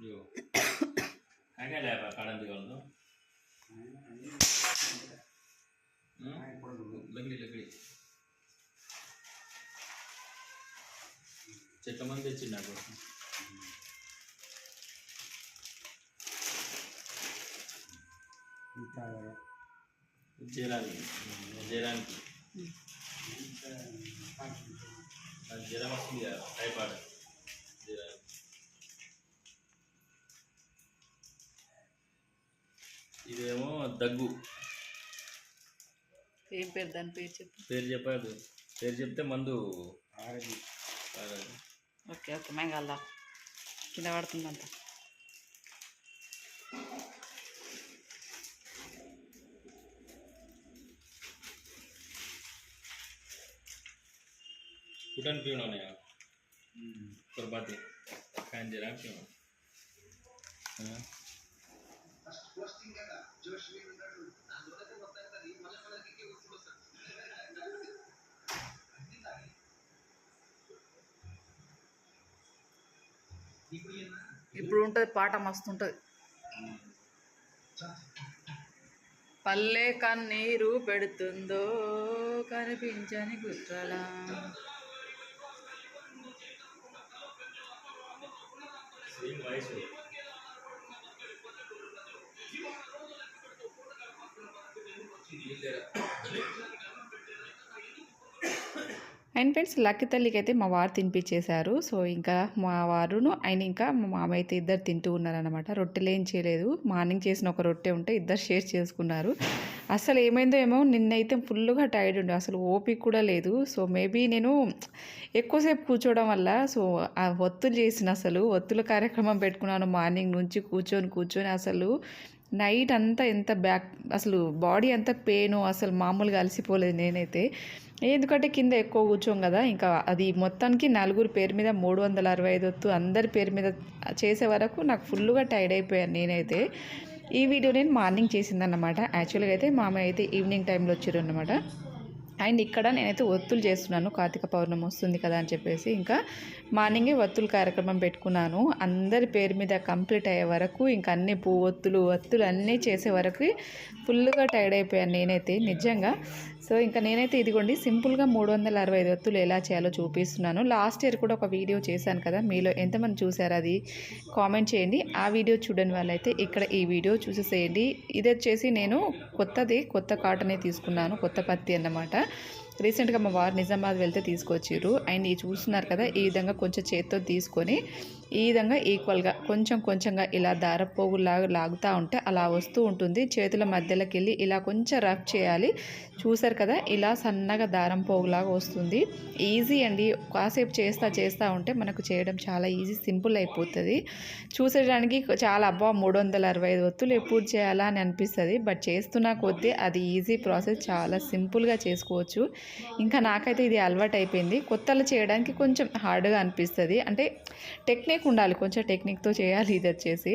ఇదిగో. అదే లేబా కడంది కలదు లగ్డి లగ్డి చెట్ల మంది తెచ్చిండి నాకు. జీరానికి. జీరానికి. జ్వరం వస్తుంది కదా టైఫాయిడ్ జ్వరం ఇదేమో దగ్గు. ఏం పేరు? దాని పేరు చెప్పు. పేరు చెప్పాదు పేరు చెప్తే మందు. Okay okay. మెంగల్లా కింద పడుతుందంత कुठं पिऊन नाही तर बाते काय जरा पिऊन हां ఇప్పుడు ఉంటుంది పాట మస్తు ఉంటుంది పల్లె కన్నీరు పెడుతుందో కనిపించని గుట్రలా same voice and friends lucky తల్లికి అయితే మా వారు తినిపించేశారు. సో ఇంకా మా వారును ఆయన ఇంకా మా మామయ్య అయితే ఇద్దరు తింటూ ఉన్నారనమాట రొట్టెలు ఏం చేయలేదు. మార్నింగ్ చేసిన ఒక రొట్టె ఉంటే ఇద్దరు షేర్ చేసుకున్నారు. అసలు ఏమైందో ఏమో నిన్నైతే ఫుల్గా టైర్డ్ ఉండే. అసలు ఓపిక కూడా లేదు. సో మేబీ నేను ఎక్కువసేపు కూర్చోవడం వల్ల సో ఆ ఒత్తులు చేసిన అసలు ఒత్తుల కార్యక్రమం పెట్టుకున్నాను మార్నింగ్ నుంచి కూర్చొని కూర్చొని అసలు నైట్ అంతా ఎంత బ్యాక్ అసలు బాడీ అంతా పెయిన్ అసలు మామూలుగా అలసిపోలేదు నేనైతే. ఎందుకంటే కింద ఎక్కువ కూర్చోం కదా ఇంకా అది మొత్తానికి నలుగురు పేరు మీద మూడు వందల అరవై ఐదు వత్తు అందరి పేరు మీద చేసే వరకు నాకు ఫుల్గా టైర్డ్ అయిపోయాను నేనైతే. ఈ వీడియో నేను మార్నింగ్ చేసిందన్నమాట. యాక్చువల్గా అయితే మామయ్య అయితే ఈవినింగ్ టైంలో వచ్చారు అనమాట అండ్ ఇక్కడ నేనైతే ఒత్తులు చేస్తున్నాను. కార్తీక పౌర్ణమి వస్తుంది కదా అని చెప్పేసి ఇంకా మార్నింగే ఒత్తులు కార్యక్రమం పెట్టుకున్నాను. అందరి పేరు మీద కంప్లీట్ అయ్యే వరకు ఇంకా అన్ని పువ్వు ఒత్తులు ఒత్తులు అన్నీ చేసే వరకు ఫుల్గా టైర్డ్ అయిపోయాను నేనైతే. నిజంగా సో ఇంకా నేనైతే ఇదిగోండి సింపుల్గా మూడు వందల అరవై ఐదు ఒత్తులు ఎలా చేయాలో చూపిస్తున్నాను. లాస్ట్ ఇయర్ కూడా ఒక వీడియో చేశాను కదా మీలో ఎంతమంది చూసారు అది కామెంట్ చేయండి. ఆ వీడియో చూడని వాళ్ళైతే ఇక్కడ ఈ వీడియో చూసేసేయండి. ఇది వచ్చేసి నేను కొత్తది కొత్త కాటనే తీసుకున్నాను కొత్త పత్తి అన్నమాట. రీసెంట్గా మా వారు నిజామాబాద్ వెళ్తే తీసుకొచ్చారు అండ్ ఈ చూస్తున్నారు కదా ఈ విధంగా కొంచెం చేత్తో తీసుకొని ఈ విధంగా ఈక్వల్గా కొంచెం కొంచెంగా ఇలా దారపోగులాగా లాగుతూ ఉంటే అలా వస్తూ ఉంటుంది. చేతుల మధ్యలోకి వెళ్ళి ఇలా కొంచెం రఫ్ చేయాలి. చూసారు కదా ఇలా సన్నగా దారం పోగులాగా వస్తుంది. ఈజీ అండి. కాసేపు చేస్తా చేస్తూ ఉంటే మనకు చేయడం చాలా ఈజీ సింపుల్ అయిపోతుంది. చూసేయడానికి చాలా అబ్బా మూడు వందల అరవై ఐదు ఒత్తులు ఎప్పుడు చేయాలా అని అనిపిస్తుంది. బట్ చేస్తున్న కొద్దీ అది ఈజీ ప్రాసెస్ చాలా సింపుల్గా చేసుకోవచ్చు. ఇంకా నాకైతే ఇది అలవాటు అయిపోయింది కొత్తలు చేయడానికి కొంచెం హార్డ్గా అనిపిస్తుంది. అంటే టెక్నిక్ ఉండాలి. కొంచెం టెక్నిక్తో చేయాలి ఇది వచ్చేసి.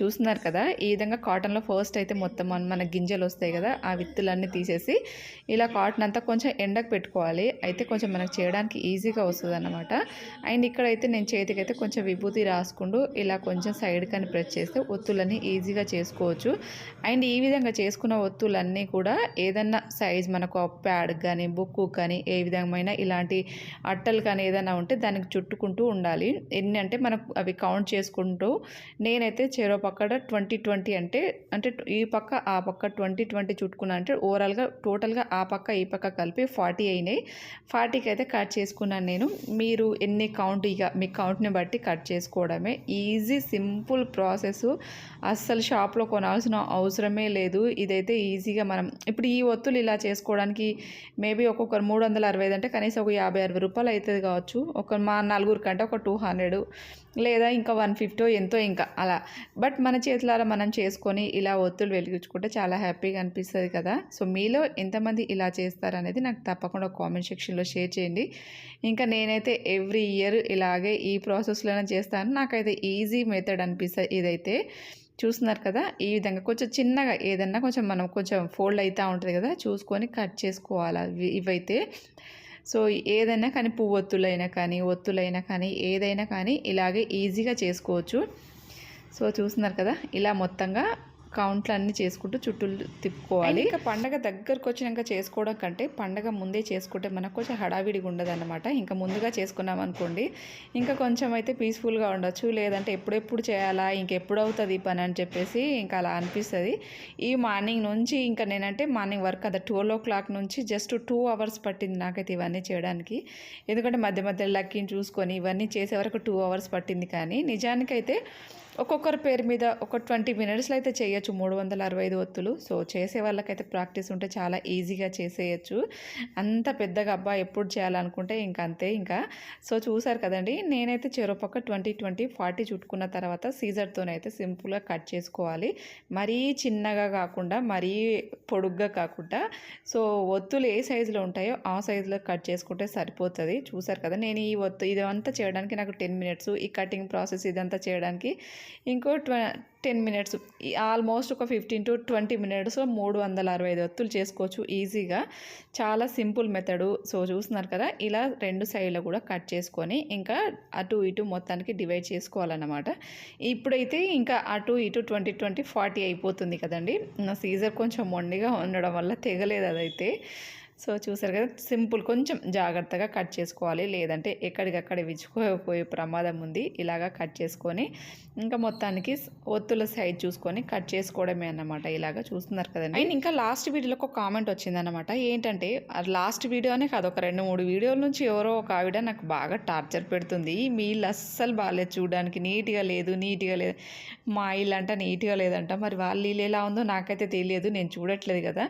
చూస్తున్నారు కదా ఈ విధంగా కాటన్లో ఫస్ట్ అయితే మొత్తం మన గింజలు వస్తాయి కదా ఆ విత్తులన్నీ తీసేసి ఇలా కాటన్ అంతా కొంచెం ఎండకు పెట్టుకోవాలి. అయితే కొంచెం మనకు చేయడానికి ఈజీగా వస్తుంది అన్నమాట అండ్ ఇక్కడైతే నేను చేతికైతే కొంచెం విభూతి రాసుకుంటూ ఇలా కొంచెం సైడ్ కానీ ప్రెస్ చేస్తే ఒత్తులన్నీ ఈజీగా చేసుకోవచ్చు. అండ్ ఈ విధంగా చేసుకున్న ఒత్తులన్నీ కూడా ఏదన్నా సైజ్ మనకు ప్యాడ్ కానీ బుక్ కానీ ఏ విధమైన ఇలాంటి అట్టలు కానీ ఏదైనా ఉంటే దానికి చుట్టుకుంటూ ఉండాలి. ఎన్ని అంటే మనకు అవి కౌంట్ చేసుకుంటూ నేనైతే చెరో పక్కడ ట్వంటీ ట్వంటీ అంటే అంటే ఈ పక్క ఆ పక్క ట్వంటీ ట్వంటీ చుట్టుకున్నా అంటే ఓవరాల్గా టోటల్గా ఆ పక్క ఈ పక్క కలిపి ఫార్టీ అయినాయి. ఫార్టీకి అయితే కట్ చేసుకున్నాను నేను. మీరు ఎన్ని కౌంట్ ఇక మీ కౌంట్ని బట్టి కట్ చేసుకోవడమే. Easy simple process. అస్సలు షాప్లో కొనాల్సిన అవసరమే లేదు. ఇదైతే ఈజీగా మనం ఇప్పుడు ఈ ఒత్తులు ఇలా చేసుకోవడానికి మేబీ ఒక్కొక్కరు మూడు వందల అరవై ఐదు అంటే కనీసం ఒక యాభై అరవై రూపాయలు అవుతుంది కావచ్చు. ఒక మా నలుగురు కంటే ఒక టూ హండ్రెడ్ లేదా ఇంకా వన్ ఫిఫ్టీ ఎంతో ఇంకా అలా. బట్ బట్ మన చేతులారా మనం చేసుకొని ఇలా ఒత్తులు వెలిగించుకుంటే చాలా హ్యాపీగా అనిపిస్తుంది కదా. సో మీలో ఎంతమంది ఇలా చేస్తారనేది నాకు తప్పకుండా కామెంట్ సెక్షన్లో షేర్ చేయండి. ఇంకా నేనైతే ఎవ్రీ ఇయర్ ఇలాగే ఈ ప్రాసెస్లోనే చేస్తాను. నాకైతే ఈజీ మెథడ్ అనిపిస్తుంది ఇదైతే. చూస్తున్నారు కదా ఈ విధంగా కొంచెం చిన్నగా ఏదన్నా కొంచెం మనం కొంచెం ఫోల్డ్ అవుతూ ఉంటుంది కదా చూసుకొని కట్ చేసుకోవాలి ఇవైతే. సో ఏదైనా కానీ పువ్వు ఒత్తులైనా కానీ ఒత్తులైనా కానీ ఏదైనా కానీ ఇలాగే ఈజీగా చేసుకోవచ్చు. సో చూస్తున్నారు కదా ఇలా మొత్తంగా కౌంట్లు అన్నీ చేసుకుంటూ చుట్టూ తిప్పుకోవాలి. ఇంకా పండగ దగ్గరకు వచ్చినాక చేసుకోవడం కంటే పండగ ముందే చేసుకుంటే మనకు కొంచెం హడావిడిగా ఉండదు అనమాట ఇంకా ముందుగా చేసుకున్నాం అనుకోండి ఇంకా కొంచెం అయితే పీస్ఫుల్గా ఉండొచ్చు. లేదంటే ఎప్పుడెప్పుడు చేయాలా ఇంకెప్పుడు అవుతుంది ఈ పని అని చెప్పేసి ఇంకా అలా అనిపిస్తుంది. ఈ మార్నింగ్ నుంచి ఇంకా నేనంటే మార్నింగ్ వర్క్ అది ట్వెల్వ్ ఓ క్లాక్ నుంచి జస్ట్ టూ అవర్స్ పట్టింది నాకైతే ఇవన్నీ చేయడానికి. ఎందుకంటే మధ్య మధ్య లక్కీని చూసుకొని ఇవన్నీ చేసే వరకు టూ అవర్స్ పట్టింది కానీ నిజానికైతే ఒక్కొక్కరి పేరు మీద ఒక ట్వంటీ మినిట్స్లో అయితే చేయొచ్చు మూడు వందల అరవై ఐదు ఒత్తులు. సో చేసే వాళ్ళకైతే ప్రాక్టీస్ ఉంటే చాలా ఈజీగా చేసేయచ్చు. అంత పెద్దగా అబ్బా ఎప్పుడు చేయాలనుకుంటే ఇంకా అంతే ఇంకా. సో చూసారు కదండి నేనైతే చెరోపక్క ట్వంటీ ట్వంటీ ఫార్టీ చుట్టుకున్న తర్వాత సీజర్తోనైతే సింపుల్గా కట్ చేసుకోవాలి. మరీ చిన్నగా కాకుండా మరీ పొడుగ్గా కాకుండా. సో ఒత్తులు ఏ సైజులో ఉంటాయో ఆ సైజులో కట్ చేసుకుంటే సరిపోతుంది. చూసారు కదా నేను ఈ ఒత్తు ఇదంతా చేయడానికి నాకు టెన్ మినిట్స్ ఈ కటింగ్ ప్రాసెస్ ఇదంతా చేయడానికి ఇంకో ట్వ టెన్ మినిట్స్ ఆల్మోస్ట్ ఒక ఫిఫ్టీన్ టు ట్వంటీ మినిట్స్ మూడు వందల అరవై ఐదు ఒత్తులు చేసుకోవచ్చు ఈజీగా. చాలా సింపుల్ మెథడు సో చూస్తున్నారు కదా ఇలా రెండు సైడ్లో కూడా కట్ చేసుకొని ఇంకా అటు ఇటు మొత్తానికి డివైడ్ చేసుకోవాలన్నమాట. ఇప్పుడైతే ఇంకా అటు ఇటు ట్వంటీ ట్వంటీ ఫార్టీ అయిపోతుంది కదండి. నా సీజర్ కొంచెం మొండిగా ఉండడం వల్ల తెగలేదు అదైతే. సో చూసారు కదా సింపుల్ కొంచెం జాగ్రత్తగా కట్ చేసుకోవాలి. లేదంటే ఎక్కడికక్కడ విచ్చుకోపోయే ప్రమాదం ఉంది. ఇలాగా కట్ చేసుకొని ఇంకా మొత్తానికి ఒత్తుల సైజ్ చూసుకొని కట్ చేసుకోవడమే అన్నమాట. ఇలాగా చూస్తున్నారు కదండి. అండ్ ఇంకా లాస్ట్ వీడియోలో ఒక కామెంట్ వచ్చిందనమాట ఏంటంటే లాస్ట్ వీడియోనే కాదు ఒక రెండు మూడు వీడియోల నుంచి ఎవరో ఒక ఆవిడ నాకు బాగా టార్చర్ పెడుతుంది. మీ ఇల్లు అస్సలు బాగాలేదు చూడడానికి. నీట్గా లేదు నీట్గా లేదు. మా ఇల్లు అంట నీట్గా లేదంట. మరి వాళ్ళ ఇల్లు ఎలా ఉందో నాకైతే తెలియదు. నేను చూడట్లేదు కదా.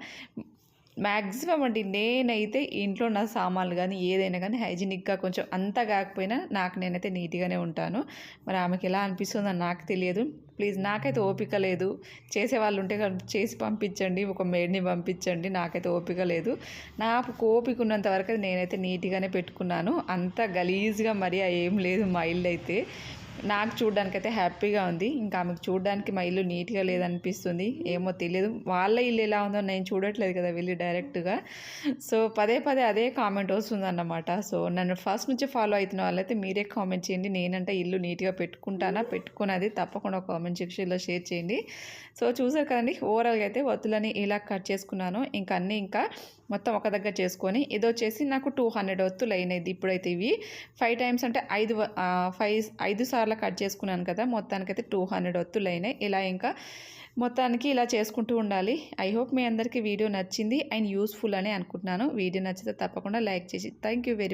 మ్యాక్సిమం అండి నేనైతే ఇంట్లో నా సామాన్లు కానీ ఏదైనా కానీ హైజీనిక్గా కొంచెం అంతా కాకపోయినా నాకు నేనైతే నీట్గానే ఉంటాను. మరి ఆమెకి ఎలా అనిపిస్తుందో నాకు తెలియదు. ప్లీజ్ నాకైతే ఓపిక లేదు. చేసే వాళ్ళు ఉంటే చేసి పంపించండి. ఒక మేడ్ని పంపించండి. నాకైతే ఓపిక లేదు. నాకు ఓపిక ఉన్నంత వరకు నేనైతే నీట్గానే పెట్టుకున్నాను. అంత గలీజ్గా మరి ఏం లేదు మా ఇల్లు అయితే. నాకు చూడడానికైతే హ్యాపీగా ఉంది. ఇంకా ఆమెకు చూడడానికి మా ఇల్లు నీట్గా లేదనిపిస్తుంది. ఏమో తెలియదు వాళ్ళ ఇల్లు ఎలా ఉందో నేను చూడట్లేదు కదా వెళ్ళి డైరెక్ట్గా. సో పదే పదే అదే కామెంట్ వస్తుందన్నమాట. సో నన్ను ఫస్ట్ నుంచి ఫాలో అవుతున్న వాళ్ళైతే మీరే కామెంట్ చేయండి. నేనంటే ఇల్లు నీట్గా పెట్టుకుంటానా? పెట్టుకున్నది తప్పకుండా కామెంట్ సెక్షన్లో షేర్ చేయండి. సో చూసారు కదండి? ఓవరాల్గా అయితే వత్తులని ఇలా కట్ చేసుకున్నాను. ఇంకా అన్నీ ఇంకా మొత్తం ఒక దగ్గర చేసుకొని ఇది వచ్చేసి నాకు టూ హండ్రెడ్ వత్తులు అయినది ఇప్పుడైతే ఇవి ఫైవ్ టైమ్స్ అంటే ఐదు ఫైవ్ ఐదు సార్లు కట్ చేసుకున్నాను కదా మొత్తానికైతే టూ హండ్రెడ్ వత్తులు అయినాయి ఇలా ఇంకా మొత్తానికి ఇలా చేసుకుంటూ ఉండాలి. ఐ హోప్ మీ అందరికీ వీడియో నచ్చింది అండ్ యూస్ఫుల్ అని అనుకుంటున్నాను. వీడియో నచ్చితే తప్పకుండా లైక్ చేసి థ్యాంక్ యూ వెరీ